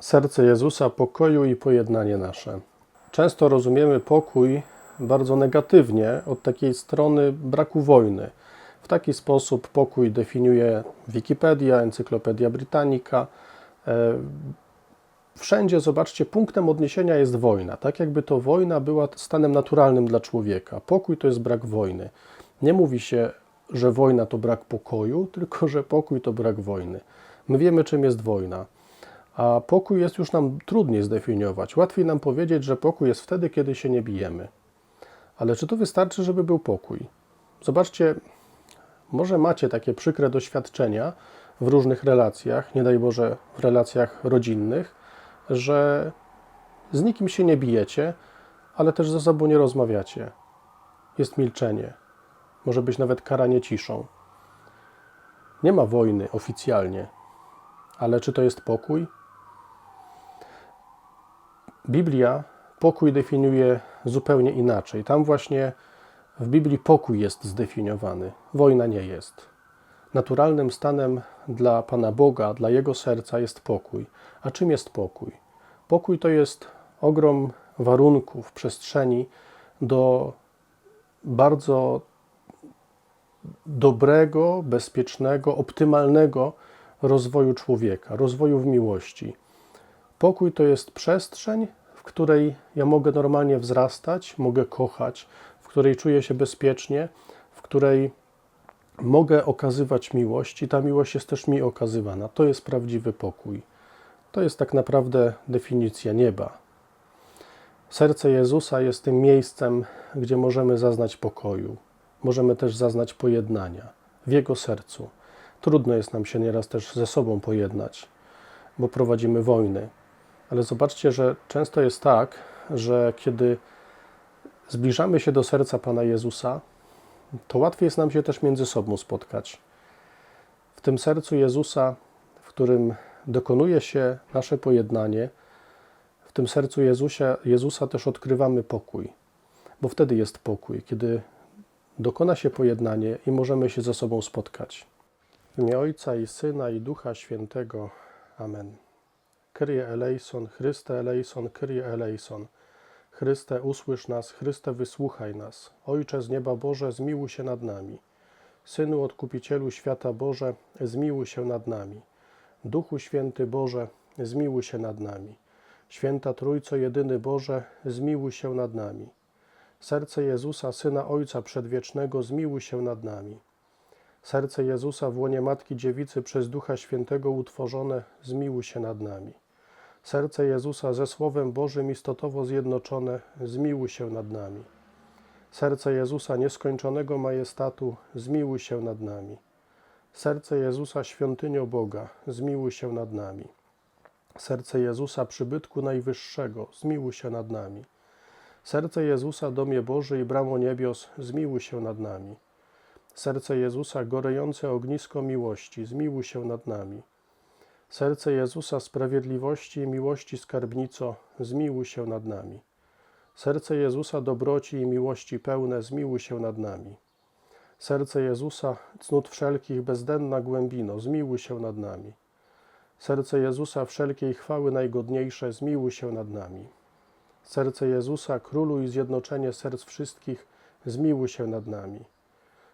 Serce Jezusa, pokoju i pojednanie nasze. Często rozumiemy pokój bardzo negatywnie od takiej strony braku wojny. W taki sposób pokój definiuje Wikipedia, Encyklopedia Britannica. E, Wszędzie, zobaczcie, punktem odniesienia jest wojna. Tak jakby to wojna była stanem naturalnym dla człowieka. Pokój to jest brak wojny. Nie mówi się, że wojna to brak pokoju, tylko że pokój to brak wojny. My wiemy, czym jest wojna. A pokój jest już nam trudniej zdefiniować. Łatwiej nam powiedzieć, że pokój jest wtedy, kiedy się nie bijemy. Ale czy to wystarczy, żeby był pokój? Zobaczcie, może macie takie przykre doświadczenia w różnych relacjach, nie daj Boże w relacjach rodzinnych, że z nikim się nie bijecie, ale też ze sobą nie rozmawiacie. Jest milczenie, może być nawet karanie ciszą. Nie ma wojny oficjalnie, ale czy to jest pokój? Biblia pokój definiuje zupełnie inaczej. Tam właśnie w Biblii pokój jest zdefiniowany, wojna nie jest. Naturalnym stanem dla Pana Boga, dla Jego serca jest pokój. A czym jest pokój? Pokój to jest ogrom warunków, przestrzeni do bardzo dobrego, bezpiecznego, optymalnego rozwoju człowieka, rozwoju w miłości. Pokój to jest przestrzeń, w której ja mogę normalnie wzrastać, mogę kochać, w której czuję się bezpiecznie, w której mogę okazywać miłość i ta miłość jest też mi okazywana. To jest prawdziwy pokój. To jest tak naprawdę definicja nieba. Serce Jezusa jest tym miejscem, gdzie możemy zaznać pokoju. Możemy też zaznać pojednania w Jego sercu. Trudno jest nam się nieraz też ze sobą pojednać, bo prowadzimy wojny. Ale zobaczcie, że często jest tak, że kiedy zbliżamy się do serca Pana Jezusa, to łatwiej jest nam się też między sobą spotkać. W tym sercu Jezusa, w którym dokonuje się nasze pojednanie, w tym sercu Jezusia, Jezusa też odkrywamy pokój, bo wtedy jest pokój, kiedy dokona się pojednanie i możemy się ze sobą spotkać. W imię Ojca i Syna i Ducha Świętego. Amen. Kyrie eleison, Chryste eleison, Kyrie eleison. Chryste, usłysz nas, Chryste, wysłuchaj nas. Ojcze z nieba Boże, zmiłuj się nad nami. Synu Odkupicielu świata Boże, zmiłuj się nad nami. Duchu Święty Boże, zmiłuj się nad nami. Święta Trójco Jedyny Boże, zmiłuj się nad nami. Serce Jezusa, Syna Ojca Przedwiecznego, zmiłuj się nad nami. Serce Jezusa w łonie Matki Dziewicy przez Ducha Świętego utworzone, zmiłuj się nad nami. Serce Jezusa ze Słowem Bożym istotowo zjednoczone, zmiłuj się nad nami. Serce Jezusa nieskończonego majestatu, zmiłuj się nad nami. Serce Jezusa świątynio Boga, zmiłuj się nad nami. Serce Jezusa przybytku najwyższego, zmiłuj się nad nami. Serce Jezusa domie Boży i bramo niebios, zmiłuj się nad nami. Serce Jezusa gorejące ognisko miłości, zmiłuj się nad nami. Serce Jezusa sprawiedliwości i miłości skarbnico, zmiłuj się nad nami. Serce Jezusa dobroci i miłości pełne, zmiłuj się nad nami. Serce Jezusa cnót wszelkich bezdenna głębino, zmiłuj się nad nami. Serce Jezusa wszelkiej chwały najgodniejsze, zmiłuj się nad nami. Serce Jezusa, królu i zjednoczenie serc wszystkich, zmiłuj się nad nami.